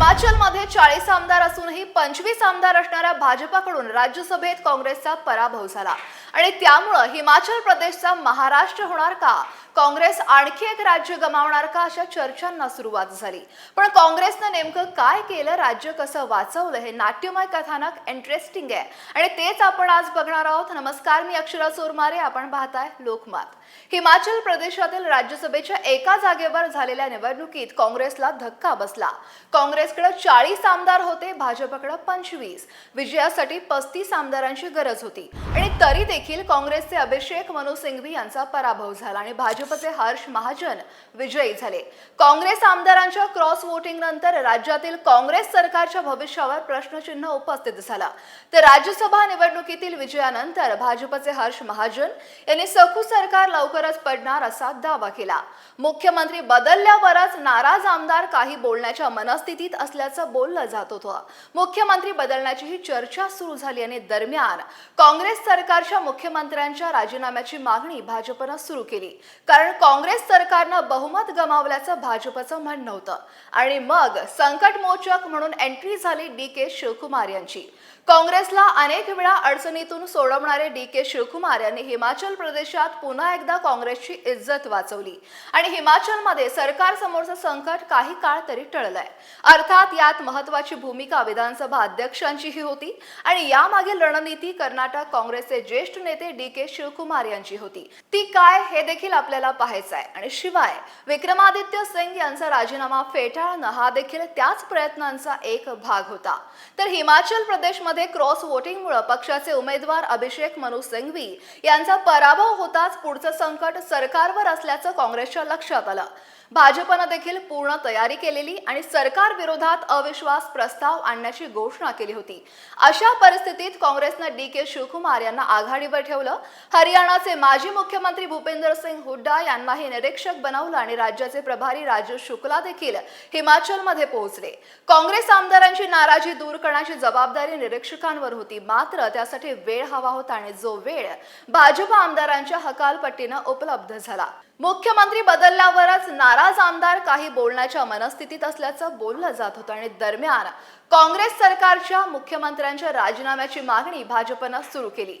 हिमाचलमध्ये चाळीस आमदार असूनही पंचवीस आमदार असणाऱ्या भाजपाकडून राज्यसभेत काँग्रेसचा पराभव झाला. आणि त्यामुळं हिमाचल प्रदेशचा महाराष्ट्र होणार का? काँग्रेस आणखी एक राज्य गमावणार का अशा चर्चांना सुरुवात झाली. पण काँग्रेसनं नेमकं काय केलं राज्य कसं वाचवलं हे नाट्यमय कथानक इंटरेस्टिंग आहे. आणि तेच आपण आज बघणार आहोत. नमस्कार मी अक्षरा चोरमारे आपण पाहताय लोकमत. हिमाचल प्रदेशातील राज्यसभेच्या एका जागेवर झालेल्या निवडणुकीत काँग्रेसला धक्का बसला. काँग्रेसकडे चाळीस आमदार होते भाजपकडे पंचवीस. विजयासाठी पस्तीस आमदारांची गरज होती. आणि तरी देखील काँग्रेसचे अभिषेक मनू सिंघवी यांचा पराभव झाला आणि भाजप भाजपचे हर्ष महाजन विजयी झाले. काँग्रेस आमदारांच्या क्रॉस वोटिंग नंतर राज्यातील काँग्रेस सरकारच्या भविष्यावर प्रश्नचिन्ह उपस्थित झाला. तर राज्यसभा निवडणुकीतील विजयानंतर भाजपचे हर्ष महाजन यांनी सखू सरकार लवकरच पडणार असा दावा केला. मुख्यमंत्री बदलल्यावरच नाराज आमदार काही बोलण्याच्या मनस्थितीत असल्याचं बोललं जात होतं. मुख्यमंत्री बदलण्याची ही चर्चा सुरू झाली आणि दरम्यान काँग्रेस सरकारच्या मुख्यमंत्र्यांच्या राजीनाम्याची मागणी भाजपनं सुरू केली. कारण काँग्रेस सरकारनं बहुमत गमावल्याचं भाजपचं म्हणणं होतं. आणि मग संकटमोचक म्हणून एंट्री झाली डी के शिवकुमार यांची. काँग्रेसला अनेक वेळा अडचणीतून सोडवणारे डी के शिवकुमार यांनी हिमाचल प्रदेशात पुन्हा एकदा काँग्रेसची इज्जत वाचवली. आणि हिमाचलमध्ये सरकारसमोरचं संकट काही काळ तरी टळलंय. अर्थात यात महत्वाची भूमिका विधानसभा अध्यक्षांचीही होती आणि यामागील रणनीती कर्नाटक काँग्रेसचे ज्येष्ठ नेते डी के शिवकुमार यांची होती. ती काय हे देखील आपल्याला पाहायचं आहे आणि शिवाय विक्रमादित्य सिंग यांचा राजीनामा फेटाळणं हा देखील त्याच प्रयत्नांचा एक भाग होता. तर हिमाचल प्रदेशमध्ये क्रॉस वोटिंगमुळे पक्षाचे उमेदवार अभिषेक मनू सिंघवी यांचा पराभव होताच पुढचं संकट सरकारवर असल्याचं काँग्रेसच्या लक्षात आलं. भाजपनं देखील पूर्ण तयारी केलेली आणि सरकार विरोधात अविश्वास प्रस्ताव आणण्याची घोषणा केली होती. अशा परिस्थितीत काँग्रेसनं डी के शिवकुमार यांना आघाडीवर ठेवलं. हरियाणाचे माजी मुख्यमंत्री भूपेंद्र सिंग हुड्डा यांनाही निरीक्षक बनवलं आणि राज्याचे प्रभारी राजू शुक्ला देखील हिमाचलमध्ये पोहोचले. काँग्रेस आमदारांची नाराजी दूर करण्याची जबाबदारी निरीक्षकांवर होती. मात्र त्यासाठी वेळ हवा होता आणि जो वेळ भाजप आमदारांच्या हकालपट्टीनं उपलब्ध झाला. मुख्यमंत्री बदलल्यावरच नाराज आमदार काही बोलण्याच्या मनस्थितीत असल्याचं बोललं जात होतं आणि दरम्यान काँग्रेस सरकारच्या मुख्यमंत्र्यांच्या राजीनाम्याची मागणी भाजपनं सुरू केली.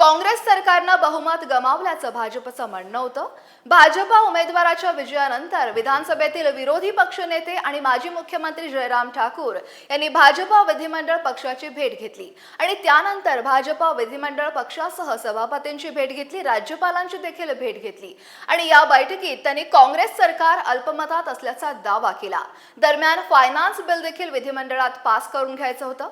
काँग्रेस सरकारनं बहुमत गमावल्याचं भाजपचं म्हणणं होतं. भाजपा उमेदवाराच्या विजयानंतर विधानसभेतील विरोधी पक्षनेते आणि माजी मुख्यमंत्री जयराम ठाकूर यांनी भाजपा विधिमंडळ पक्षाची भेट घेतली आणि त्यानंतर भाजपा विधिमंडळ पक्षासह सभापतींची भेट घेतली राज्यपालांची देखील भेट घेतली आणि या बैठकीत त्यांनी काँग्रेस सरकार अल्पमतात असल्याचा दावा केला. दरम्यान फायनान्स बिल देखील विधिमंडळात पास पास करून घ्यायचं होतं.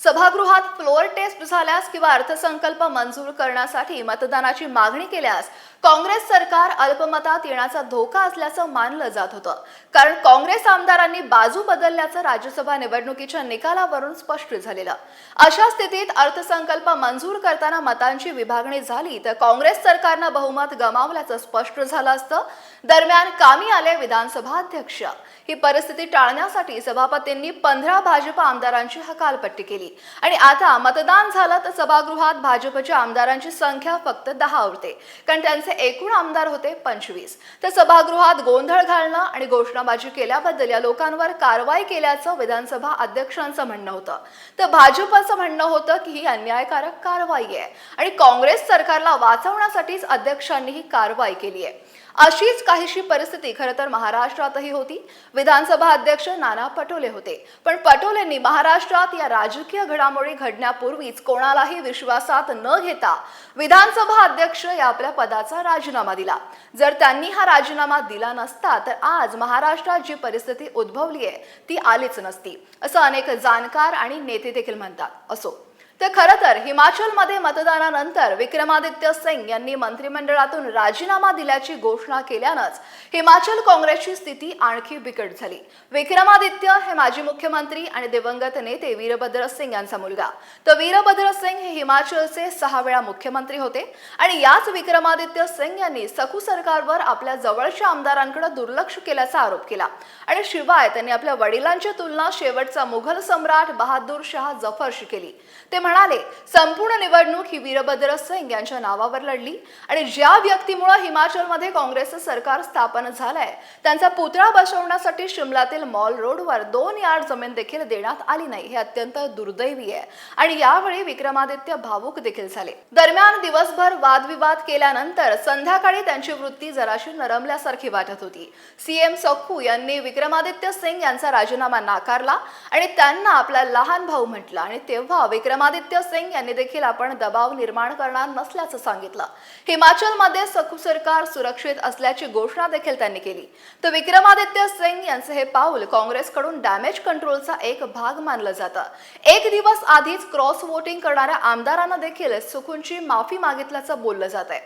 सभागृहात फ्लोअर टेस्ट झाल्यास किंवा अर्थसंकल्प मंजूर करण्यासाठी मतदानाची मागणी केल्यास काँग्रेस सरकार अल्पमतात येण्याचा धोका असल्याचं मानलं जात होतं. कारण काँग्रेस आमदारांनी बाजू बदलल्याचं राज्यसभा निवडणुकीच्या निकालावरून स्पष्ट झालेलं. अशा स्थितीत अर्थसंकल्प मंजूर करताना मतांची विभागणी झाली तर काँग्रेस सरकारनं बहुमत गमावल्याचं स्पष्ट झालं असतं. दरम्यान कामी आले विधानसभा अध्यक्ष. ही परिस्थिती टाळण्यासाठी सभापतींनी पंधरा भाजप आमदारांची हकालपट्टी केली. आणि आता मतदान झालं तर सभागृहात भाजपच्या आमदारांची संख्या फक्त दहा उरते. कारण त्यांचे एकूण आमदार होते पंचवीस. तर सभागृहात गोंधळ घालणं आणि घोषणाबाजी केल्याबद्दल या लोकांवर कारवाई केल्याचं विधानसभा अध्यक्षांचं म्हणणं होतं. तर भाजपचं म्हणणं होतं की ही अन्यायकारक कारवाई आहे. आणि काँग्रेस सरकारला वाचवण्यासाठीच अध्यक्षांनी ही कारवाई केली आहे. अशीच काहीशी परिस्थिती खरं तर महाराष्ट्रातही होती. विधानसभा अध्यक्ष नाना पटोले होते. पण पटोलेंनी महाराष्ट्रात या राजकीय घडामोडी घडण्यापूर्वीच कोणालाही विश्वासात न घेता विधानसभा अध्यक्ष या आपल्या पदाचा राजीनामा दिला. जर त्यांनी हा राजीनामा दिला नसता तर आज महाराष्ट्रात जी परिस्थिती उद्भवली आहे ती आलीच नसती. असं अनेक जाणकार आणि नेते देखील म्हणतात. असो. तर खरं तर हिमाचलमध्ये मतदानानंतर विक्रमादित्य सिंग यांनी मंत्रिमंडळातून राजीनामा दिल्याची घोषणा केल्यानंच हिमाचल काँग्रेसची स्थिती आणखी बिकट झाली. विक्रमादित्य हे माजी मुख्यमंत्री आणि दिवंगत नेते वीरभद्र सिंग यांचा मुलगा. तर वीरभद्र सिंग हे हिमाचलचे सहा वेळा मुख्यमंत्री होते आणि याच विक्रमादित्य सिंग यांनी सखू सरकारवर आपल्या जवळच्या आमदारांकडे दुर्लक्ष केल्याचा आरोप केला. आणि शिवाय त्यांनी आपल्या वडिलांची तुलना शेवटचा मुघल सम्राट बहादूर शाह जफरशी केली. ते म्हणाले संपूर्ण निवडणूक ही वीरभद्र सिंग यांच्या नावावर लढली आणि ज्या व्यक्तीमुळे हिमाचलमध्ये काँग्रेसचं सरकार स्थापन झालंय त्यांचा पुतळा बसवण्यासाठी शिमलातील मॉल रोडवर दोन यार्ड जमीन देखील देण्यात आली नाही हे अत्यंत दुर्दैवी आहे. आणि यावेळी विक्रमादित्य भावूक देखील झाले. दरम्यान दिवसभर वादविवाद केल्यानंतर संध्याकाळी त्यांची वृत्ती जराशी नरमल्यासारखी वाटत होती. सीएम सखू यांनी विक्रमादित्य सिंग यांचा राजीनामा नाकारला आणि त्यांना आपला लहान भाऊ म्हटला आणि तेव्हा विक्रमादित्य सिंग यांनी देखील आपण दबाव निर्माण करणार नसल्याचं सांगितलं. हिमाचलमध्ये सखू सरकार सुरक्षित असल्याची घोषणा देखील त्यांनी केली. तर विक्रमादित्य सिंग यांचे हे पाऊल काँग्रेसकडून डॅमेज कंट्रोलचा एक भाग मानलं जातं. एक दिवस आधीच क्रॉस वोटिंग करणाऱ्या आमदारांना देखील सुखूंची माफी मागितल्याचं बोललं जात आहे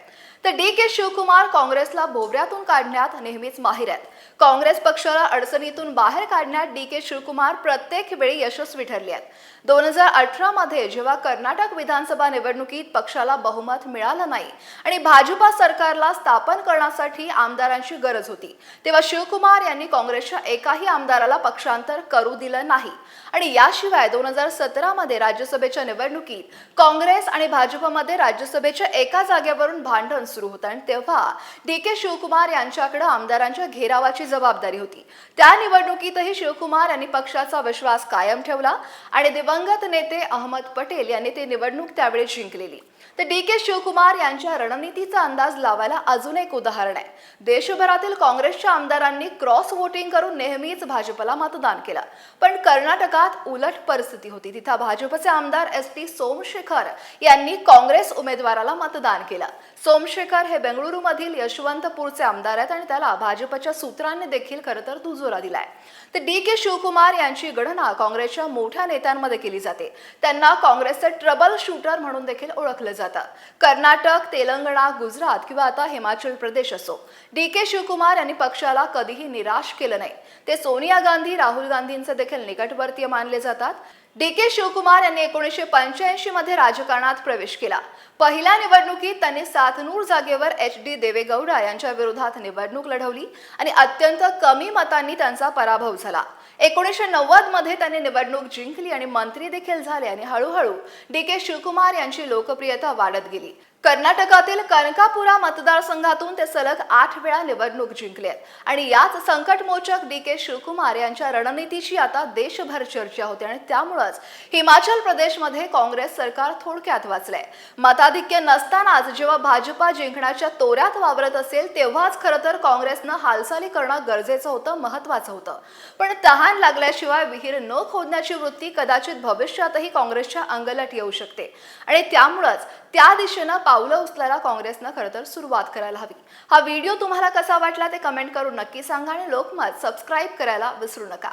तर डी के शिवकुमार काँग्रेसला भोवऱ्यातून काढण्यात नेहमीच माहीर आहेत. काँग्रेस पक्षाला अडचणीतून बाहेर काढण्यात डी के शिवकुमार प्रत्येक वेळी यशस्वी ठरले आहेत. दोन हजार अठरामध्ये जेव्हा कर्नाटक विधानसभा निवडणुकीत पक्षाला बहुमत मिळालं नाही आणि भाजपा सरकारला स्थापन करण्यासाठी आमदारांची गरज होती तेव्हा शिवकुमार यांनी काँग्रेसच्या एकाही आमदाराला पक्षांतर करू दिलं नाही. आणि याशिवाय दोन हजार सतरामध्ये राज्यसभेच्या निवडणुकीत काँग्रेस आणि भाजपमध्ये राज्यसभेच्या एका जागेवरून भांडण सुरू होतं आणि तेव्हा डी के शिवकुमार यांच्याकडे आमदारांच्या घेरावाची जबाबदारी होती. त्या निवडणुकीतही शिवकुमार यांनी पक्षाचा विश्वास कायम ठेवला आणि दिवंगत नेते अहमद पटेल यांनी ती निवडणूक त्यावेळी जिंकलेली. तर डी के शिवकुमार यांच्या रणनीतीचा अंदाज लावायला अजून एक उदाहरण आहे. देशभरातील काँग्रेसच्या आमदारांनी क्रॉस व्होटिंग करून नेहमीच भाजपला मतदान केलं. पण कर्नाटकात उलट परिस्थिती होती. तिथं भाजपचे आमदार एस टी सोमशेखर यांनी काँग्रेस उमेदवाराला मतदान केलं. सोमशेखर हे बेंगळुरूमधील यशवंतपूरचे आमदार आहेत आणि त्याला भाजपच्या सूत्रांनी देखील खरं तर दुजोरा दिलाय. तर डी के शिवकुमार यांची गणना काँग्रेसच्या मोठ्या नेत्यांमध्ये केली जाते. त्यांना काँग्रेसचे ट्रबल शूटर म्हणून देखील ओळखलं जातं. कर्नाटक तेलंगणा गुजरात किंवा आता हिमाचल प्रदेश असो. डी के शिवकुमार यांनी पक्षाला कधीही निराश केलं नाही. ते सोनिया गांधी राहुल गांधींचे देखील निकटवर्तीय मानले जातात. डी के शिवकुमार यांनी एकोणीसशे पंच्याऐंशी मध्ये राजकारणात प्रवेश केला. पहिल्या निवडणुकीत त्यांनी सातनूर जागेवर एच डी देवेगौडा यांच्या विरोधात निवडणूक लढवली आणि अत्यंत कमी मतांनी त्यांचा पराभव झाला. एकोणीसशे नव्वदमध्ये त्यांनी निवडणूक जिंकली आणि मंत्री देखील झाले आणि हळूहळू डी के शिवकुमार यांची लोकप्रियता वाढत गेली. कर्नाटकातील कनकापुरा मतदारसंघातून ते सलग आठ वेळा निवडणूक जिंकले आणि याच संकटमोचक डी के शिवकुमार यांच्या रणनीतीची आता देशभर चर्चा होते आणि त्यामुळंच हिमाचल प्रदेशमध्ये काँग्रेस सरकार थोडक्यात वाचलंय. मताधिक्य नसतानाच जेव्हा भाजपा जिंकण्याच्या तोऱ्यात वावरत असेल तेव्हाच खरं तर काँग्रेसनं हालचाली करणं गरजेचं होतं महत्वाचं होतं. पण तहान लागल्याशिवाय विहीर न खोदण्याची वृत्ती कदाचित भविष्यातही काँग्रेसच्या अंगलट येऊ शकते. आणि त्यामुळंच त्या दिशेनं पावलं उचलायला काँग्रेसनं खरं तर सुरुवात करायला हवी. हा व्हिडिओ तुम्हाला कसा वाटला ते कमेंट करून नक्की सांगा आणि लोकमत सबस्क्राईब करायला विसरू नका.